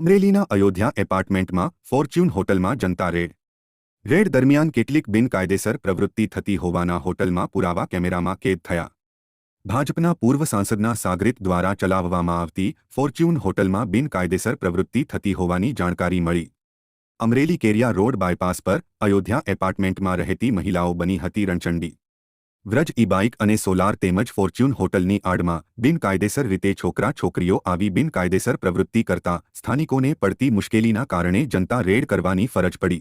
અમરેલીના અયોધ્યા એપાર્ટમેન્ટમાં ફોર્ચ્યુન હોટલમાં જનતા રેડ. રેડ દરમિયાન કેટલીક બિનકાયદેસર પ્રવૃત્તિ થતી હોવાના હોટલમાં પુરાવા કેમેરામાં કેદ થયા. ભાજપના પૂર્વ સાંસદના સાગરિત દ્વારા ચલાવવામાં આવતી ફોર્ચ્યુન હોટલમાં બિનકાયદેસર પ્રવૃત્તિ થતી હોવાની જાણકારી મળી. અમરેલી કેરિયા રોડ બાયપાસ પર અયોધ્યા એપાર્ટમેન્ટમાં રહેતી મહિલાઓ બની હતી રણચંડી. વ્રજ ઈ બાઇક અને સોલાર તેમજ ફોર્ચ્યુન હોટલની આડમાં બિનકાયદેસર રીતે છોકરા છોકરીઓ આવી બિનકાયદેસર પ્રવૃત્તિ કરતા સ્થાનિકોને પડતી મુશ્કેલીના કારણે જનતા રેડ કરવાની ફરજ પડી.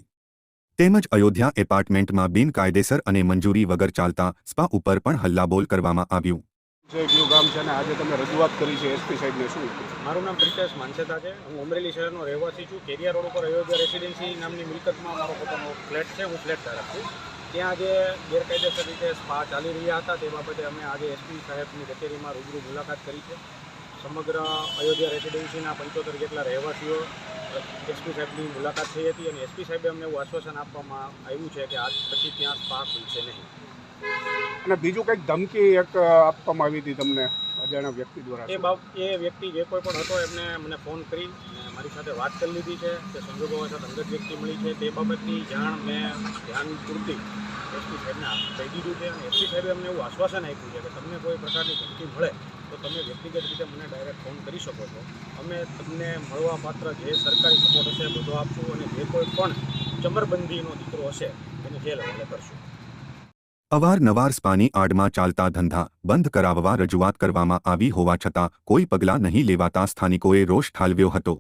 તેમજ અયોધ્યા એપાર્ટમેન્ટમાં બિનકાયદેસર અને મંજૂરી વગર ચાલતા સ્પા ઉપર પણ હલ્લાબોલ કરવામાં આવ્યું. છે ગામ છે અને આજે તમે રજૂઆત કરી છે એસપી સાહેબને શું? મારું નામ પ્રિતેશ માનસેતા છે. હું અમરેલી શહેરનો રહેવાસી છું. કેરિયા રોડ ઉપર અયોધ્યા રેસિડેન્સી નામની મિલકતમાં મારો પોતાનો ફ્લેટ છે. હું ફ્લેટ ધારક છું. ત્યાં આજે ગેરકાયદેસર રીતે સ્પા ચાલી રહ્યા હતા. તે બાબતે અમે આજે એસપી સાહેબની કચેરીમાં રૂબરૂ મુલાકાત કરી છે. સમગ્ર અયોધ્યા રેસિડેન્સીના પંચોતેર જેટલા રહેવાસીઓ એસપી સાહેબની મુલાકાત થઈ હતી અને એસપી સાહેબે અમને એવું આશ્વાસન આપવામાં આવ્યું છે કે આજ પછી ત્યાં સ્પા ખુલશે નહીં. અને બીજું કંઈક ધમકી એક આપવામાં આવી હતી તમને અજાણ્યા વ્યક્તિ દ્વારા? એ બાબ એ વ્યક્તિ જે કોઈ પણ હતો એમને મને ફોન કરી મારી સાથે વાત કરી લીધી છે કે સંજોગો સાથે અંગત વ્યક્તિ મળી છે. તે બાબતની જાણ મેં ધ્યાન પૂરતી એસપી સાહેબને કહી દીધું છે અને એસપી સાહેબે અમને એવું આશ્વાસન આપ્યું છે કે તમને કોઈ પ્રકારની ધમકી મળે તો તમે વ્યક્તિગત રીતે મને ડાયરેક્ટ ફોન કરી શકો છો. અમે તમને મળવા પાત્ર જે સરકારી સપોર્ટ હશે બધો આપશું અને જે કોઈ પણ ચમરબંધીનો દીકરો હશે એને જેલ હવાલે કરશું. અવારનવાર સ્પાની આડમાં ચાલતા ધંધા બંધ કરાવવા રજૂઆત કરવામાં આવી હોવા છતાં કોઈ પગલાં નહીં લેવાતા સ્થાનિકોએ રોષ ઠાલવ્યો હતો.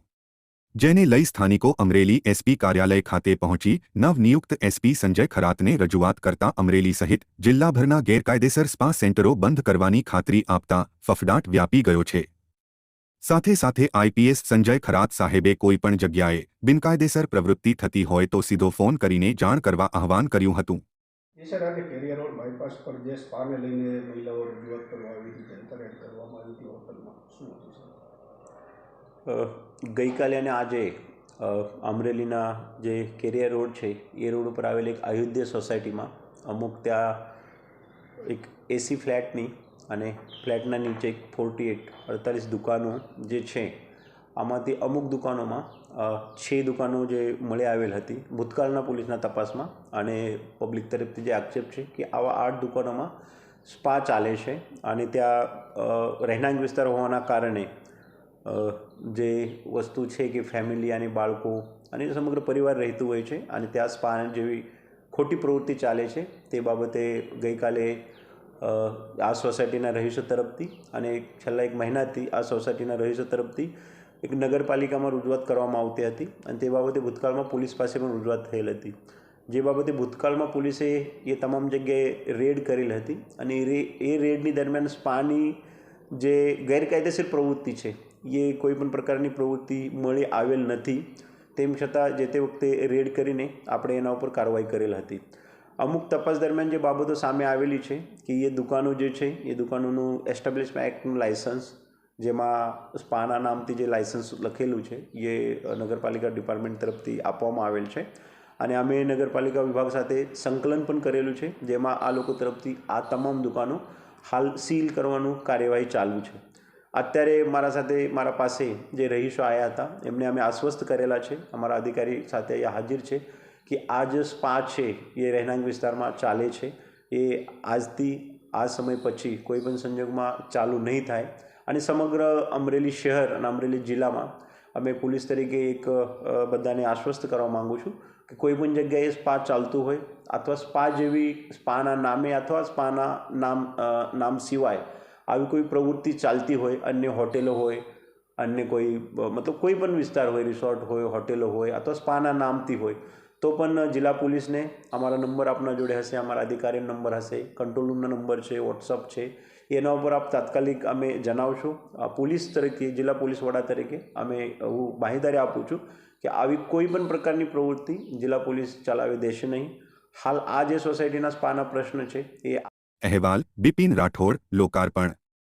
જેને લઈ સ્થાનિકો અમરેલી એસપી કાર્યાલય ખાતે પહોંચી નવનિયુક્ત એસપી સંજય ખરાતને રજૂઆત કરતા અમરેલી સહિત જિલ્લાભરના ગેરકાયદેસર સ્પા સેન્ટરો બંધ કરવાની ખાતરી આપતા ફફડાટ વ્યાપી ગયો છે. સાથે સાથે આઈપીએસ સંજય ખરાત સાહેબે કોઈપણ જગ્યાએ બિનકાયદેસર પ્રવૃત્તિ થતી હોય તો સીધો ફોન કરીને જાણ કરવા આહવાન કર્યું હતું. પર જે સ્પાને લઈને મહિલાઓ રજૂઆત કરવા આવી હતી હોટલમાં. શું હતું ગઈકાલે અને આજે અમરેલીના જે કેરિયર રોડ છે, એ રોડ ઉપર આવેલી એક આયુધ્ય સોસાયટીમાં અમુક ત્યાં એક એસી ફ્લેટની અને ફ્લેટના નીચે એક ફોર્ટી એટ અડતાલીસ દુકાનો જે છે, આમાંથી અમુક દુકાનોમાં છે દુકાનો જે મળી આવેલ હતી, ભૂતકાળના પોલીસના તપાસમાં અને પબ્લિક તરફથી જે આક્ષેપ છે કે આવા આઠ દુકાનોમાં સ્પા ચાલે છે અને ત્યાં રહેણાંક વિસ્તાર હોવાના કારણે જે વસ્તુ છે કે ફેમિલી અને બાળકો અને સમગ્ર પરિવાર રહેતું હોય છે અને ત્યાં સ્પા જેવી ખોટી પ્રવૃત્તિ ચાલે છે, તે બાબતે ગઈકાલે આ સોસાયટીના રહીશો તરફથી અને છેલ્લા એક મહિનાથી આ સોસાયટીના રહીશો તરફથી એક નગરપાલિકામાં રજૂઆત કરવામાં આવતી હતી અને તે બાબતે ભૂતકાળમાં પોલીસ પાસે પણ રજૂઆત થયેલ હતી. જે બાબતે ભૂતકાળમાં પોલીસે એ તમામ જગ્યાએ રેડ કરેલ હતી અને એ રેડની દરમિયાન સ્પાની જે ગેરકાયદેસર પ્રવૃત્તિ છે એ કોઈ પણ પ્રકારની પ્રવૃત્તિ મળી આવેલ નથી, તેમ છતાં જે તે વખતે રેડ કરીને આપણે એના ઉપર કાર્યવાહી કરેલ હતી. અમુક તપાસ દરમિયાન જે બાબતો સામે આવેલી છે કે એ દુકાનો જે છે, એ દુકાનોનું એસ્ટાબ્લિશમેન્ટ એક્ટનું લાઇસન્સ જેમાં સ્પાના નામથી જે લાઇસન્સ લખેલું છે, એ નગરપાલિકા ડિપાર્ટમેન્ટ તરફથી આપવામાં આવેલ છે. અને અમે નગરપાલિકા વિભાગ સાથે સંકલન પણ કરેલું છે, જેમાં આ લોકો તરફથી આ તમામ દુકાનો હાલ સીલ કરવાનું કાર્યવાહી ચાલુ છે. અત્યારે મારા સાથે મારા પાસે જે રહીશો આવ્યા હતા, એમને અમે આશ્વસ્ત કરેલા છે. અમારા અધિકારી સાથે અહીંયા હાજર છે કે આ જે સ્પા છે, એ રહેણાંક વિસ્તારમાં ચાલે છે. એ આજથી, આ સમય પછી કોઈ પણ સંજોગમાં ચાલુ નહીં થાય. અને સમગ્ર અમરેલી શહેર અને અમરેલી જિલ્લામાં અમે પોલીસ તરીકે એક બધાને આશ્વસ્ત કરવા માગું છું કે કોઈ પણ જગ્યાએ સ્પા ચાલતું હોય, અથવા સ્પા જેવી સ્પાના નામે અથવા સ્પાના નામ નામ સિવાય આવી કોઈ પ્રવૃત્તિ ચાલતી હોય, અન્ય હોટેલો હોય, અન્ય કોઈ મતલબ કોઈ પણ વિસ્તાર હોય, રિસોર્ટ હોય, હોટેલો હોય અથવા સ્પાના નામથી હોય, તો પણ જિલ્લા પોલીસને અમારા નંબર આપના જોડે હશે, અમારા અધિકારીનો નંબર હશે, કંટ્રોલ રૂમનો નંબર છે, વોટ્સઅપ છે, એના ઉપર આપ તાત્કાલિક અમે જણાવશું. પોલીસ તરીકે, જિલ્લા પોલીસ વડા તરીકે અમે હું બાહેદારી આપું છું કે આવી કોઈ પણ પ્રકારની પ્રવૃત્તિ જિલ્લા પોલીસ ચલાવી દેશે નહીં. હાલ આ જે સોસાયટીના સ્પાના પ્રશ્ન છે, એ અહેવાલ બિપિન રાઠોડ, લોકાર્પણ.